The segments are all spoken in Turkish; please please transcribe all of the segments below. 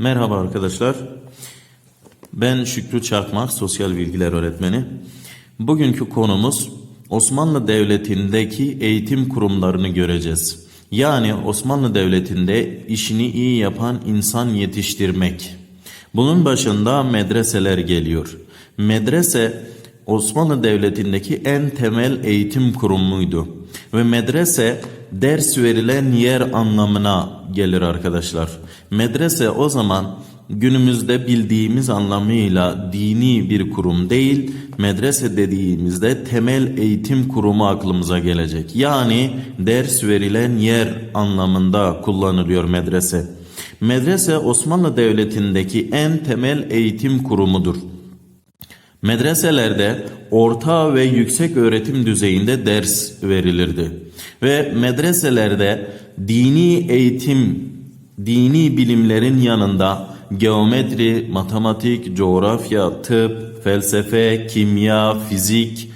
Merhaba arkadaşlar. Ben Şükrü Çakmak, sosyal bilgiler öğretmeni. Bugünkü konumuz Osmanlı Devleti'ndeki eğitim kurumlarını göreceğiz. Yani Osmanlı Devleti'nde işini iyi yapan insan yetiştirmek. Bunun başında medreseler geliyor. Medrese Osmanlı Devleti'ndeki en temel eğitim kurumuydu. Ve medrese ders verilen yer anlamına gelir arkadaşlar. Medrese o zaman günümüzde bildiğimiz anlamıyla dini bir kurum değil, medrese dediğimizde temel eğitim kurumu aklımıza gelecek. Yani ders verilen yer anlamında kullanılıyor medrese. Medrese Osmanlı Devleti'ndeki en temel eğitim kurumudur. Medreselerde orta ve yüksek öğretim düzeyinde ders verilirdi. Ve medreselerde dini eğitim, dini bilimlerin yanında geometri, matematik, coğrafya, tıp, felsefe, kimya, fizik,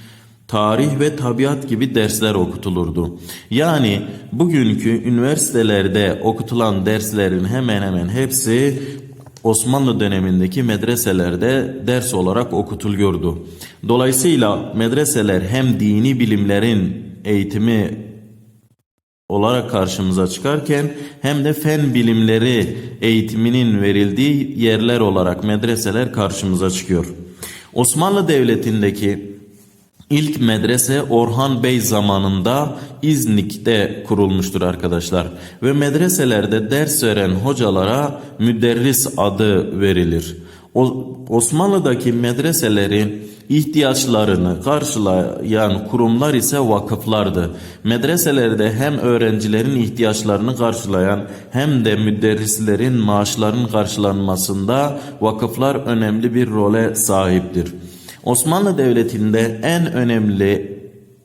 tarih ve tabiat gibi dersler okutulurdu. Yani bugünkü üniversitelerde okutulan derslerin hemen hemen hepsi Osmanlı dönemindeki medreselerde ders olarak okutuluyordu. Dolayısıyla medreseler hem dini bilimlerin eğitimi olarak karşımıza çıkarken hem de fen bilimleri eğitiminin verildiği yerler olarak medreseler karşımıza çıkıyor. Osmanlı Devleti'ndeki İlk medrese Orhan Bey zamanında İznik'te kurulmuştur arkadaşlar. Ve medreselerde ders veren hocalara müderris adı verilir. Osmanlı'daki medreselerin ihtiyaçlarını karşılayan kurumlar ise vakıflardı. Medreselerde hem öğrencilerin ihtiyaçlarını karşılayan hem de müderrislerin maaşlarının karşılanmasında vakıflar önemli bir role sahiptir. Osmanlı Devleti'nde en önemli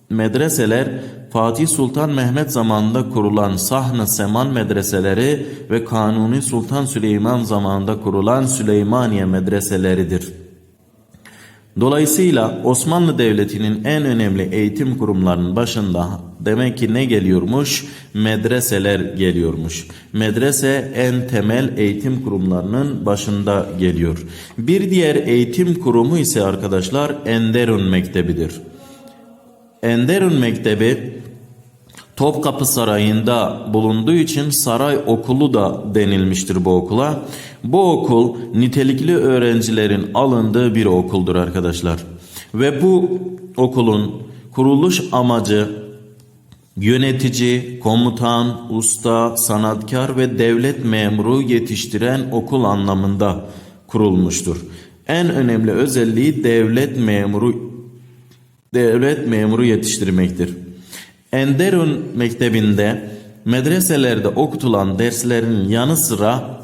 medreseler Fatih Sultan Mehmet zamanında kurulan Sahn-ı Seman medreseleri ve Kanuni Sultan Süleyman zamanında kurulan Süleymaniye medreseleridir. Dolayısıyla Osmanlı Devleti'nin en önemli eğitim kurumlarının başında demek ki ne geliyormuş? Medreseler geliyormuş. Medrese en temel eğitim kurumlarının başında geliyor. Bir diğer eğitim kurumu ise arkadaşlar Enderun Mektebi'dir. Enderun Mektebi Topkapı Sarayı'nda bulunduğu için saray okulu da denilmiştir bu okula. Bu okul nitelikli öğrencilerin alındığı bir okuldur arkadaşlar. Ve bu okulun kuruluş amacı yönetici, komutan, usta, sanatkar ve devlet memuru yetiştiren okul anlamında kurulmuştur. En önemli özelliği devlet memuru devlet memuru yetiştirmektir. Enderun Mektebi'nde medreselerde okutulan derslerin yanı sıra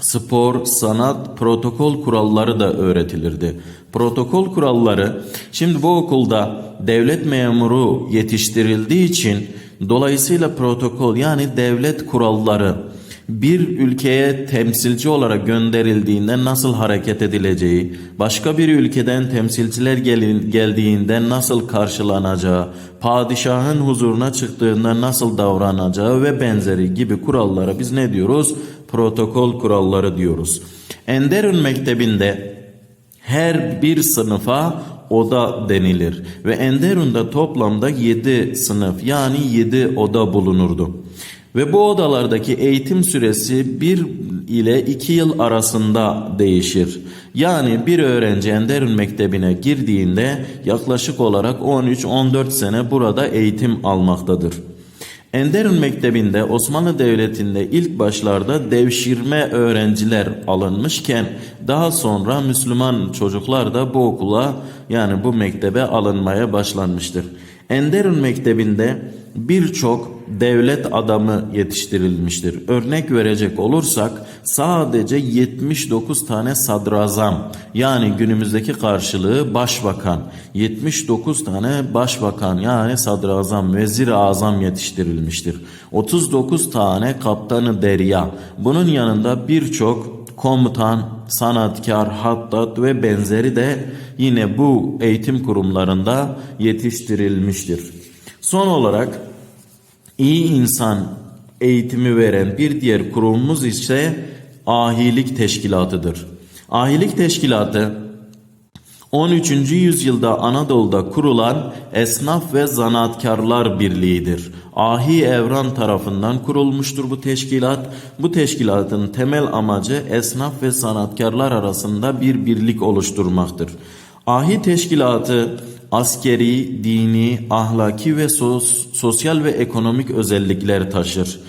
spor, sanat, protokol kuralları da öğretilirdi. Protokol kuralları şimdi bu okulda devlet memuru yetiştirildiği için dolayısıyla protokol yani devlet kuralları bir ülkeye temsilci olarak gönderildiğinde nasıl hareket edileceği, başka bir ülkeden temsilciler gelin, geldiğinde nasıl karşılanacağı, padişahın huzuruna çıktığında nasıl davranacağı ve benzeri gibi kurallara biz ne diyoruz? Protokol kuralları diyoruz. Enderun Mektebi'nde her bir sınıfa oda denilir ve Enderun'da toplamda 7 sınıf yani 7 oda bulunurdu. Ve bu odalardaki eğitim süresi 1 ile 2 yıl arasında değişir. Yani bir öğrenci Enderun Mektebi'ne girdiğinde yaklaşık olarak 13-14 sene burada eğitim almaktadır. Enderun Mektebi'nde Osmanlı Devleti'nde ilk başlarda devşirme öğrenciler alınmışken daha sonra Müslüman çocuklar da bu okula yani bu mektebe alınmaya başlanmıştır. Enderun Mektebi'nde birçok devlet adamı yetiştirilmiştir. Örnek verecek olursak sadece 79 tane sadrazam yani günümüzdeki karşılığı başbakan 79 tane başbakan yani sadrazam vezir azam yetiştirilmiştir. 39 tane kaptanı derya bunun yanında birçok komutan, sanatkar, hattat ve benzeri de yine bu eğitim kurumlarında yetiştirilmiştir. Son olarak iyi insan eğitimi veren bir diğer kurumumuz ise ahilik teşkilatıdır. Ahilik teşkilatı 13. yüzyılda Anadolu'da kurulan Esnaf ve Zanaatkarlar Birliği'dir. Ahi Evran tarafından kurulmuştur bu teşkilat. Bu teşkilatın temel amacı esnaf ve sanatkarlar arasında bir birlik oluşturmaktır. Ahi teşkilatı askeri, dini, ahlaki ve sos- sosyal ve ekonomik özellikler taşır.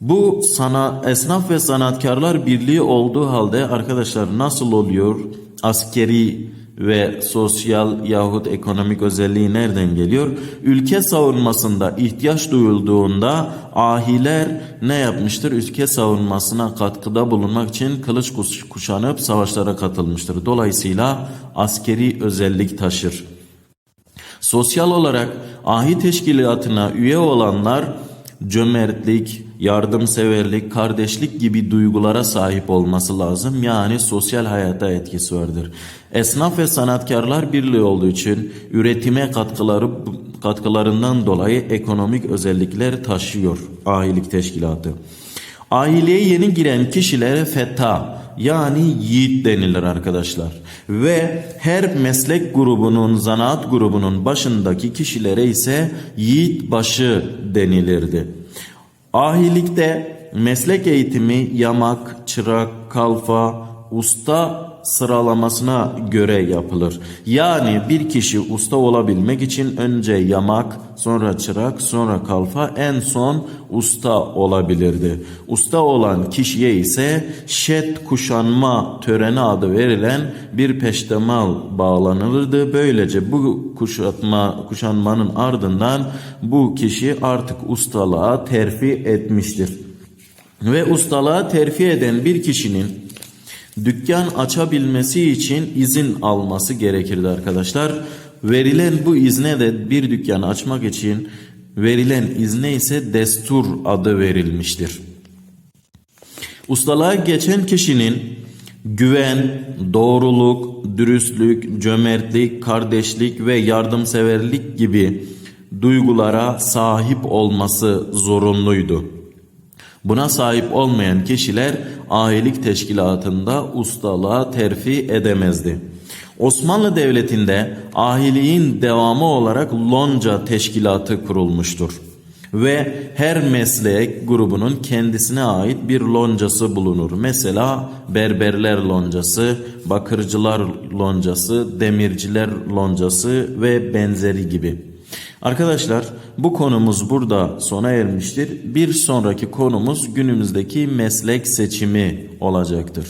Bu sana esnaf ve sanatkarlar birliği olduğu halde arkadaşlar nasıl oluyor? Askeri ve sosyal yahut ekonomik özelliği nereden geliyor? Ülke savunmasında ihtiyaç duyulduğunda ahiler ne yapmıştır? Ülke savunmasına katkıda bulunmak için kılıç kuş- kuşanıp savaşlara katılmıştır. Dolayısıyla askeri özellik taşır. Sosyal olarak ahi teşkilatına üye olanlar cömertlik, yardımseverlik, kardeşlik gibi duygulara sahip olması lazım. Yani sosyal hayata etkisi vardır. Esnaf ve sanatkarlar birliği olduğu için üretime katkıları katkılarından dolayı ekonomik özellikler taşıyor ahilik teşkilatı. Aileye yeni giren kişilere feta yani yiğit denilir arkadaşlar. Ve her meslek grubunun, zanaat grubunun başındaki kişilere ise yiğit başı denilirdi. Ahilikte meslek eğitimi yamak, çırak, kalfa, usta sıralamasına göre yapılır. Yani bir kişi usta olabilmek için önce yamak, sonra çırak, sonra kalfa, en son usta olabilirdi. Usta olan kişiye ise şet kuşanma töreni adı verilen bir peştemal bağlanılırdı. Böylece bu kuşatma kuşanmanın ardından bu kişi artık ustalığa terfi etmiştir. Ve ustalığa terfi eden bir kişinin dükkan açabilmesi için izin alması gerekirdi arkadaşlar. Verilen bu izne de bir dükkan açmak için verilen izne ise destur adı verilmiştir. Ustalığa geçen kişinin güven, doğruluk, dürüstlük, cömertlik, kardeşlik ve yardımseverlik gibi duygulara sahip olması zorunluydu. Buna sahip olmayan kişiler ahilik teşkilatında ustalığa terfi edemezdi. Osmanlı Devleti'nde ahiliğin devamı olarak lonca teşkilatı kurulmuştur. Ve her meslek grubunun kendisine ait bir loncası bulunur. Mesela berberler loncası, bakırcılar loncası, demirciler loncası ve benzeri gibi. Arkadaşlar bu konumuz burada sona ermiştir. Bir sonraki konumuz günümüzdeki meslek seçimi olacaktır.